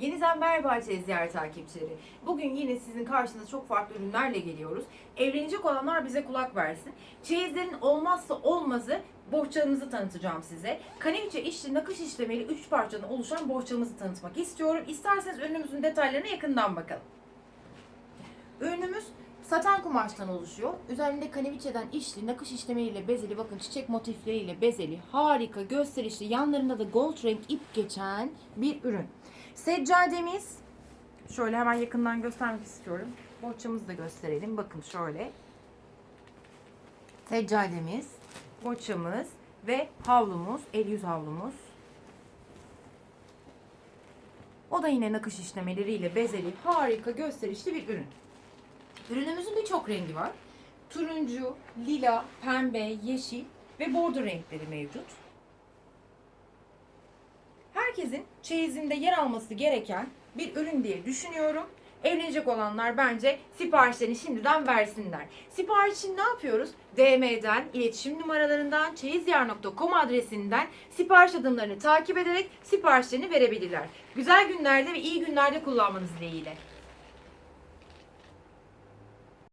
Yeniden merhaba Çeyiz takipçileri. Bugün yine sizin karşınıza çok farklı ürünlerle geliyoruz. Evlenecek olanlar bize kulak versin. Çeyizlerin olmazsa olmazı bohçamızı tanıtacağım size. Kaneviçe işli nakış işlemeli 3 parçadan oluşan bohçamızı tanıtmak istiyorum. İsterseniz ürünümüzün detaylarına yakından bakalım. Ürünümüz saten kumaştan oluşuyor. Üzerinde kaneviçeden işli, nakış işlemeliyle bezeli, bakın çiçek motifleriyle bezeli, harika, gösterişli, yanlarında da gold renk ip geçen bir ürün. Seccademiz, şöyle hemen yakından göstermek istiyorum. Bohçamızı da gösterelim. Bakın şöyle. Seccademiz, bohçamız ve havlumuz, el yüz havlumuz. O da yine nakış işlemeleriyle bezeli, harika, gösterişli bir ürün. Ürünümüzün birçok rengi var. Turuncu, lila, pembe, yeşil ve bordo renkleri mevcut. Herkesin çeyizinde yer alması gereken bir ürün diye düşünüyorum. Evlenecek olanlar bence siparişlerini şimdiden versinler. Sipariş için ne yapıyoruz? DM'den, iletişim numaralarından, çeyizyar.com adresinden sipariş adımlarını takip ederek siparişlerini verebilirler. Güzel günlerde ve iyi günlerde kullanmanız dileğiyle.